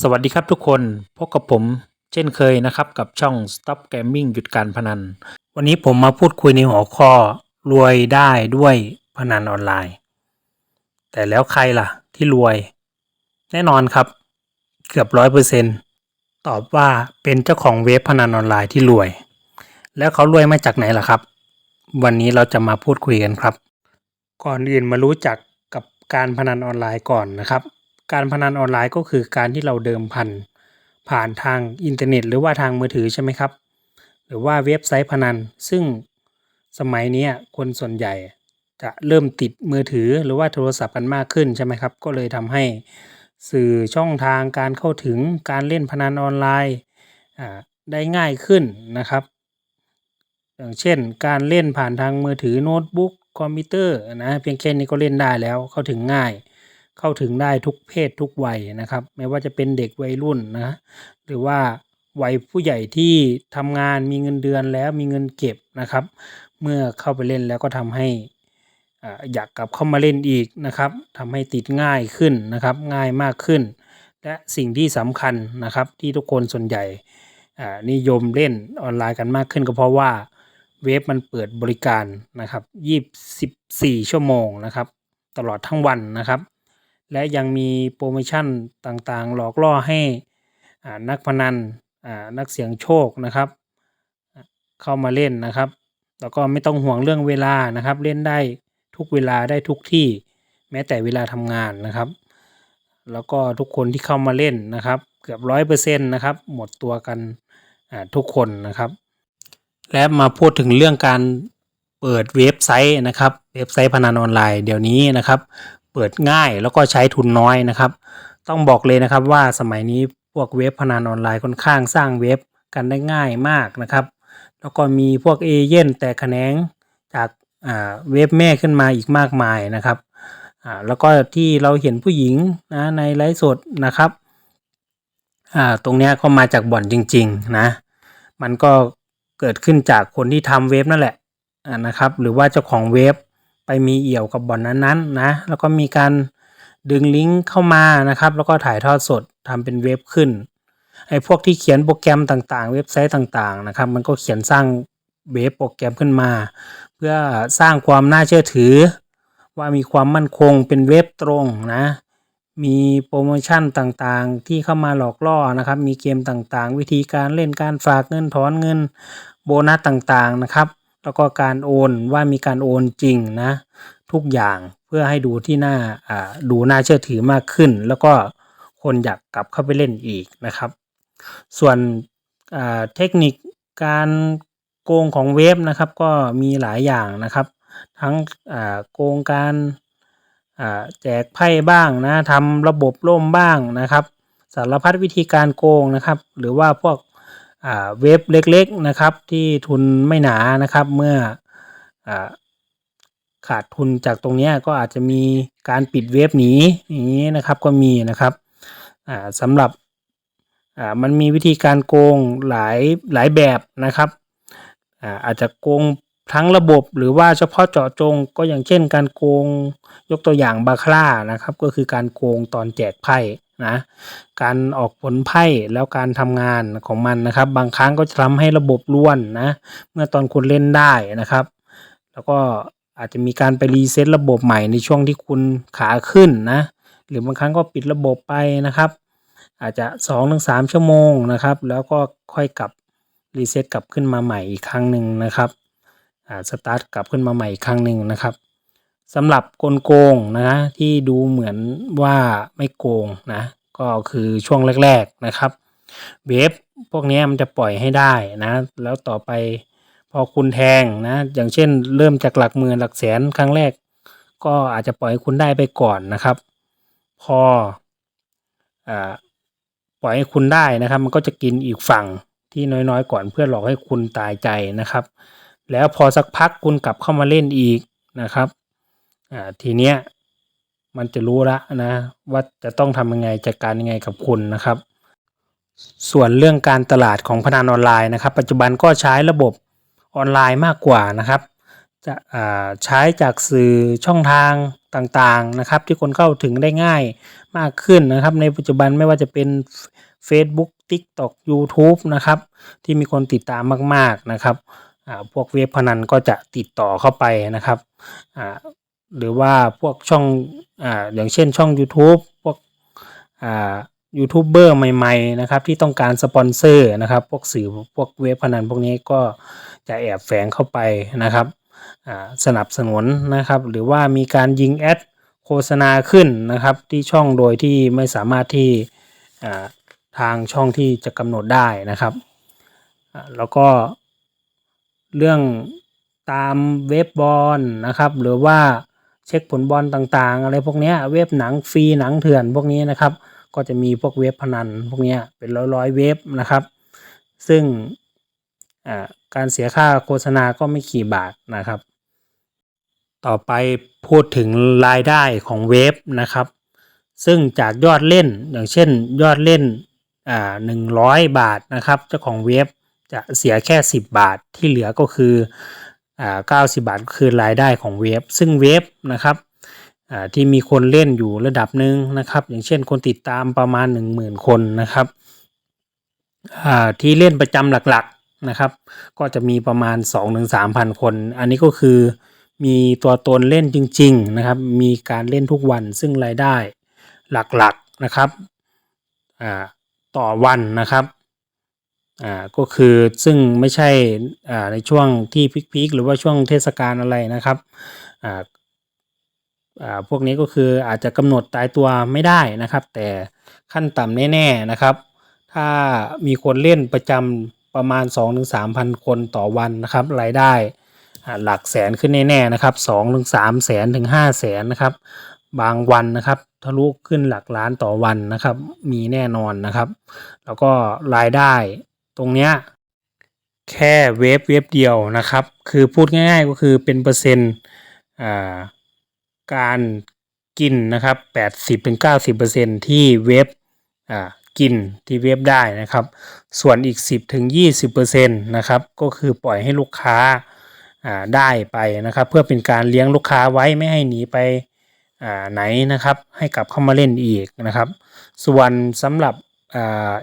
สวัสดีครับทุกคนพบกับผมเช่นเคยนะครับกับช่อง Stop Gaming หยุดการพนัน วันนี้ผมมาพูดคุยในหัวข้อ รวยได้ด้วยพนันออนไลน์ แต่แล้วใครล่ะที่รวย แน่นอนครับ เกือบร้อยเปอร์เซนตอบว่าเป็นเจ้าของเว็บพนันออนไลน์ที่รวย แล้วเขารวยมาจากไหนล่ะครับ วันนี้เราจะมาพูดคุยกันครับ ก่อนอื่นมารู้จักกับการพนันออนไลน์ก่อนนะครับ การพนันออนไลน์ก็คือการที่เราเดิมพันผ่านทางอินเทอร์เน็ต หรือว่าทางมือถือใช่ไหมครับ หรือว่าเว็บไซต์พนัน ซึ่งสมัยนี้คนส่วนใหญ่จะเริ่มติดมือถือหรือว่าโทรศัพท์กันมากขึ้นใช่ไหมครับ ก็เลยทำให้สื่อช่องทางการเข้าถึงการเล่นพนันออนไลน์ได้ง่ายขึ้นนะครับ อย่างเช่น การเล่นผ่านทางมือถือโน้ตบุ๊กคอมพิวเตอร์นะเพียงแค่นี้ก็เล่นได้แล้วเข้าถึงง่าย เข้าถึงได้ทุกเพศทุกวัยนะครับ ไม่ว่าจะเป็นเด็กวัยรุ่นนะหรือว่าวัยผู้ใหญ่ที่ทำงานมีเงินเดือนแล้วมีเงินเก็บนะครับ เมื่อเข้าไปเล่นแล้วก็ทำให้อยากกลับเข้ามาเล่นอีกนะครับทำให้ติดง่ายขึ้นนะครับ ง่ายมากขึ้น และสิ่งที่สำคัญนะครับที่ทุกคนส่วนใหญ่นิยมเล่นออนไลน์กันมากขึ้นก็เพราะว่าเว็บมันเปิดบริการนะครับ 24 ชั่วโมงนะครับ ตลอดทั้งวันนะครับ และยังมีโปรโมชั่นต่างๆ หลอกล่อให้นักพนันนักเสี่ยงโชคนะครับ เข้ามาเล่นนะครับ แล้วก็ไม่ต้องห่วงเรื่องเวลานะครับ เล่นได้ทุกเวลาได้ทุกที่แม้แต่เวลาทำงานนะครับ แล้วก็ทุกคนที่เข้ามาเล่นนะครับ เกือบร้อยเปอร์เซ็นต์นะครับ หมดตัวกันทุกคนนะครับ และมาพูดถึงเรื่องการเปิดเว็บไซต์นะครับ เว็บไซต์พนันออนไลน์เดี๋ยวนี้นะครับ เปิดง่ายแล้วก็ใช้ทุนน้อยนะครับ ต้องบอกเลยนะครับว่าสมัยนี้พวกเว็บพนันออนไลน์ค่อนข้างสร้างเว็บกันได้ง่ายมากนะครับ แล้วก็มีพวกเอเย่นแต่แขนงจากเว็บแม่ขึ้นมาอีกมากมายนะครับแล้วก็ที่เราเห็นผู้หญิงนะในไลฟ์สดนะครับตรงนี้ก็มาจากบ่อนจริง ๆ นะ มันก็เกิดขึ้นจากคนที่ทำเว็บนั่นแหละนะครับ หรือว่าเจ้าของเว็บ ไปมีเอี่ยวกับบ่อนนั้นๆนะแล้วก็มีการดึงลิงก์เข้ามานะครับ แล้วก็ถ่ายทอดสดทำเป็นเว็บขึ้นไอ้พวกที่เขียนโปรแกรมต่างๆ เว็บไซต์ต่างๆนะครับ มันก็เขียนสร้างเว็บโปรแกรมขึ้นมา เพื่อสร้างความน่าเชื่อถือ ว่ามีความมั่นคงเป็นเว็บตรงนะมีโปรโมชั่นต่างๆ ที่เข้ามาหลอกล่อนะครับ มีเกมต่างๆ วิธีการเล่นการฝากเงินถอนเงินโบนัสต่างๆนะครับ แล้วก็การโอนว่ามีการโอนจริงนะทุกอย่างเพื่อให้ดูที่หน่าดูน่าเชื่อถือมากขึ้น แล้วก็คนอยากกลับเข้าไปเล่นอีกนะครับ ส่วนเทคนิคการโกงของเว็บนะครับก็มีหลายอย่างนะครับ ทั้งโกงการแจกไพ่บ้างนะทำระบบล่มบ้างนะครับ สารพัดวิธีการโกงนะครับ หรือว่าพวก เว็บเล็กๆนะครับ ที่ทุนไม่หนานะครับ เมื่ออขาดทุนจากตรงนี้ก็อาจจะมีการปิดเว็บหนีอย่างนี้นะครับก็มีนะครับสำหรับมันมีวิธีการโกงหลายหลายแบบนะครับอาอาจจะโกงทั้งระบบหรือว่าเฉพาะเจาะจงก็อย่างเช่นการโกงยกตัวอย่างบาคล่านะครับ ก็คือการโกงตอนแจกไพ่ นะการออกผลไพ่แล้วการทำงานของมันนะครับ บางครั้งก็จะทำให้ระบบร่วนนะเมื่อตอนคุณเล่นได้นะครับ แล้วก็อาจจะมีการไปรีเซ็ตระบบใหม่ในช่วงที่คุณขาขึ้นนะหรือบางครั้งก็ปิดระบบไปนะครับ อาจจะ2อถึงสชั่วโมงนะครับ แล้วก็ค่อยกลับรีเซ็ตกลับขึ้นมาใหม่อีกครั้งหนึ่งนะครับอ่าสตาร์ทกลับขึ้นมาใหม่อีกครั้งหนึ่งนะครับ สำหรับกลโกงนะที่ดูเหมือนว่าไม่โกงนะก็คือช่วงแรก ๆนะครับ เว็บพวกนี้มันจะปล่อยให้ได้นะ แล้วต่อไปพอคุณแทงนะ อย่างเช่น เริ่มจากหลักหมื่นหลักแสนครั้งแรก ก็อาจจะปล่อยให้คุณได้ไปก่อนนะครับ พออปล่อยให้คุณได้นะครับ มันก็จะกินอีกฝั่งที่น้อยๆ ก่อนเพื่อหลอกให้คุณตายใจนะครับ แล้วพอสักพักคุณกลับเข้ามาเล่นอีกนะครับ อ่าทีเนี้ยมันจะรู้ละนะว่าจะต้องทำยังไงจัดการยังไงกับคุณนะครับ ส่วนเรื่องการตลาดของพนันออนไลน์นะครับ ปัจจุบันก็ใช้ระบบออนไลน์มากกว่านะครับ จะอ่าใช้จากสื่อช่องทางต่างๆนะครับ ที่คนเข้าถึงได้ง่ายมากขึ้นนะครับ ในปัจจุบันไม่ว่าจะเป็น Facebook TikTok YouTube นะครับที่มีคนติดตามมากๆนะครับพวกเว็บพนันก็จะติดต่อเข้าไปนะครับ หรือว่าพวกช่องอ่าอย่างเช่นช่อง YouTube พวกอ่ายูทูบเบอร์ใหม่ๆนะครับที่ต้องการสปอนเซอร์นะครับ พวกสื่อพวกเว็บพนันพวกนี้ก็จะแอบแฝงเข้าไปนะครับสนับสนุนนะครับ หรือว่ามีการยิงแอดโฆษณาขึ้นนะครับที่ช่องโดยที่ไม่สามารถที่ทางช่องที่จะกำหนดได้นะครับ แล้วก็เรื่องตามเว็บบอลนะครับ หรือว่า เช็คผลบอลต่างๆ อะไรพวกนี้เว็บหนังฟรีหนังเถื่อนพวกนี้นะครับ ก็จะมีพวกเว็บพนันพวกนี้เป็นร้อยๆเว็บนะครับ ซึ่งการเสียค่าโฆษณาก็ไม่กี่บาทนะครับ ต่อไปพูดถึงรายได้ของเว็บนะครับ ซึ่งจากยอดเล่นอย่างเช่นยอดเล่นหนึ่งร้อยบาทนะครับ เจ้าของเว็บจะเสียแค่ 10 บาทที่เหลือก็คือ อ่าเก้าสิบาทก็คือรายได้ของเว็บซึ่งเว็บนะครับอ่าที่มีคนเล่นอยู่ระดับหนึ่งนะครับ อย่างเช่นคนติดตามประมาณ 10,000 คนนะครับอ่าที่เล่นประจำหลักๆนะครับ ก็จะมีประมาณ 2-3,000 คน อันนี้ก็คือมีตัวตนเล่นจริง ๆนะครับ มีการเล่นทุกวันซึ่งรายได้หลักๆนะครับอ่าต่อวันนะครับ อ่าก็คือซึ่งไม่ใช่อ่าในช่วงที่พีคๆหรือว่าช่วงเทศกาลอะไรนะครับอ่าอ่าพวกนี้ก็คืออาจจะกำหนดตายตัวไม่ได้นะครับ แต่ขั้นต่ำแน่ๆนะครับ ถ้ามีคนเล่นประจำประมาณ 2-3,000คนต่อวันนะครับรายได้อ่าหลักแสนขึ้นแน่ๆนะครับ2-3แสนถึง5แสนนะครับ บางวันนะครับทะลุขึ้นหลักล้านต่อวันนะครับ มีแน่นอนนะครับ แล้วก็รายได้ ตรงเนี้ยแค่เว็บเว็บเดียวนะครับ คือพูดง่ายๆก็คือเป็นเปอร์เซ็นต์การกินนะครับ 80-90%ที่เว็บอ่ากินที่เว็บได้นะครับ ส่วนอีก 10-20%นะครับ ก็คือปล่อยให้ลูกค้าได้ไปนะครับ เพื่อเป็นการเลี้ยงลูกค้าไว้ไม่ให้หนีไปไหนนะครับ ให้กลับเข้ามาเล่นอีกนะครับ ส่วนสำหรับ เ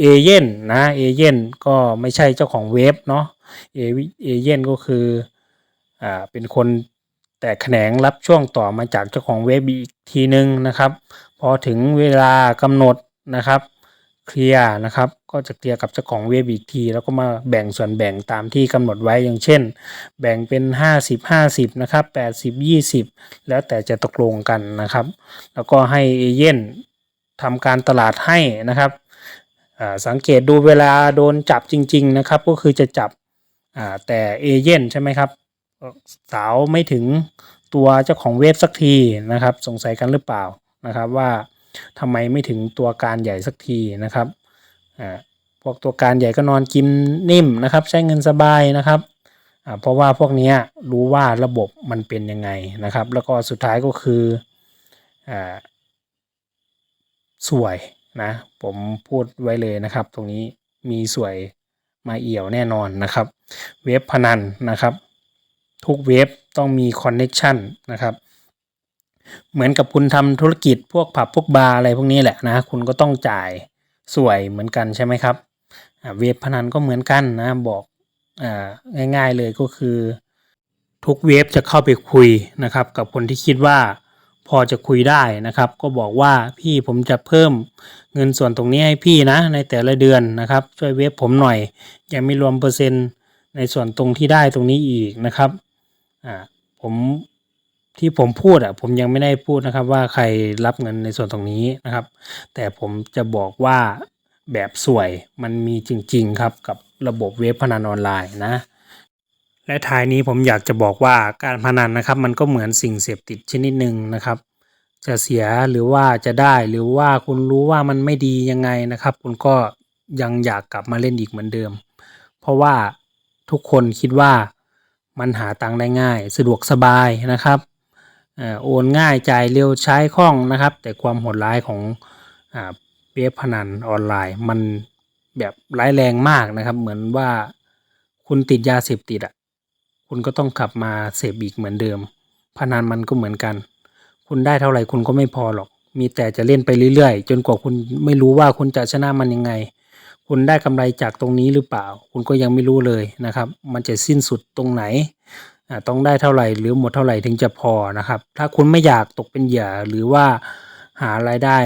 อเย่นนะเอเย่นก็ไม่ใช่เจ้าของเว็บเนาะเอเอเย่นก็คืออ่าเป็นคนแตกแขนงรับช่วงต่อมาจากเจ้าของเว็บอีกทีนึงนะครับ พอถึงเวลากำหนดนะครับเคลียร์นะครับก็จะเคลียร์กับเจ้าของเว็บอีกที แล้วก็มาแบ่งส่วนแบ่งตามที่กำหนดไว้อย่างเช่น แบ่งเป็น 50 50นะครับ80 20 แล้วแต่จะตกลงกันนะครับ แล้วก็ให้เอเย่นทำการตลาดให้นะครับ สังเกตดูเวลาโดนจับจริง ๆ นะครับ ก็คือจะจับแต่เอเย่นใช่ไหมครับ สาวไม่ถึงตัวเจ้าของเว็บสักทีนะครับ สงสัยกันหรือเปล่านะครับว่าทำไมไม่ถึงตัวการใหญ่สักทีนะครับพวกตัวการใหญ่ก็นอนกินนิ่มนะครับ ใช้เงินสบายนะครับเพราะว่าพวกนี้รู้ว่าระบบมันเป็นยังไงนะครับ แล้วก็สุดท้ายก็คืออสวย นะ ผมพูดไว้เลยนะครับ ตรงนี้มีสวยมาเอี่ยวแน่นอนนะครับ เว็บพนันนะครับ ทุกเว็บต้องมีคอนเน็ชันนะครับเหมือนกับคุณทำธุรกิจพวกผับพวกบาร์อะไรพวกนี้แหละนะ คุณก็ต้องจ่ายสวยเหมือนกันใช่ไหมครับเว็บพนันก็เหมือนกันนะบอกอง่ายๆเลยก็คือ ทุกเว็บจะเข้าไปคุยนะครับ กับคนที่คิดว่า พอจะคุยได้นะครับ ก็บอกว่าพี่ผมจะเพิ่มเงินส่วนตรงนี้ให้พี่นะ ในแต่ละเดือนนะครับ ช่วยเว็บผมหน่อย ยังไม่รวมเปอร์เซ็นต์ในส่วนตรงที่ได้ตรงนี้อีกนะครับอ่าผมที่ผมพูดอะผมยังไม่ได้พูดนะครับว่าใครรับเงินในส่วนตรงนี้นะครับ แต่ผมจะบอกว่าแบบสวยมันมีจริง ๆ ครับกับระบบเว็บพนันออนไลน์นะ และท้ายนี้ผมอยากจะบอกว่าการพนันนะครับ มันก็เหมือนสิ่งเสพติดชนิดหนึ่งนะครับ จะเสียหรือว่าจะได้หรือว่าคุณรู้ว่ามันไม่ดียังไงนะครับ คุณก็ยังอยากกลับมาเล่นอีกเหมือนเดิม เพราะว่าทุกคนคิดว่ามันหาตังค์ได้ง่าย สะดวกสบายนะครับอโอนง่ายจ่ายเร็วใช้คล่องนะครับ แต่ความโหดร้ายของอเว็บพนันออนไลน์ มันแบบร้ายแรงมากนะครับ เหมือนว่าคุณติดยาเสพติดอะ คุณก็ต้องกลับมาเสพอีกเหมือนเดิม พนันมันก็เหมือนกัน คุณได้เท่าไหร่คุณก็ไม่พอหรอก มีแต่จะเล่นไปเรื่อยๆ จนกว่าคุณไม่รู้ว่าคุณจะชนะมันยังไง คุณได้กำไรจากตรงนี้หรือเปล่า คุณก็ยังไม่รู้เลยนะครับ มันจะสิ้นสุดตรงไหนต้องได้เท่าไหร่หรือหมดเท่าไหร่ถึงจะพอนะครับ ถ้าคุณไม่อยากตกเป็นเหยื่อหรือว่าหารายได้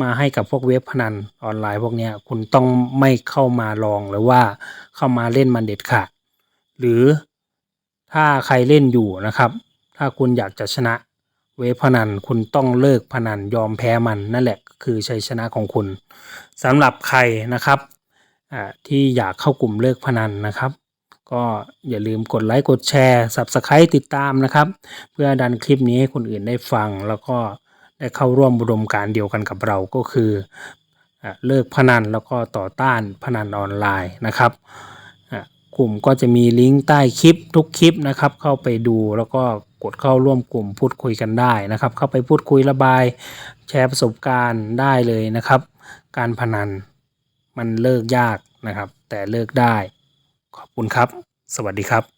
มาให้กับพวกเว็บพนันออนไลน์พวกนี้คุณต้องไม่เข้ามาลองหรือว่าเข้ามาเล่นมันเด็ดขาดหรือ ถ้าใครเล่นอยู่นะครับ ถ้าคุณอยากจะชนะเว็บพนันคุณต้องเลิกพนันยอมแพ้มันนั่นแหละคือชัยชนะของคุณสำหรับใครนะครับที่อยากเข้ากลุ่มเลิกพนันนะครับ ก็อย่าลืมกดไลค์กดแชร์ Subscribe ติดตามนะครับ เพื่อดันคลิปนี้ให้คนอื่นได้ฟัง แล้วก็ได้เข้าร่วมบุดมการเดียวกันกับเราก็คืออเลิกพนันแล้วก็ต่อต้านพนันออนไลน์นะครับ กลุ่มก็จะมีลิงก์ใต้คลิปทุกคลิปนะครับ เข้าไปดูแล้วก็กดเข้าร่วมกลุ่มพูดคุยกันได้นะครับ เข้าไปพูดคุยระบาย แชร์ประสบการณ์ได้เลยนะครับ การพนันมันเลิกยากนะครับ แต่เลิกได้ ขอบคุณครับ สวัสดีครับ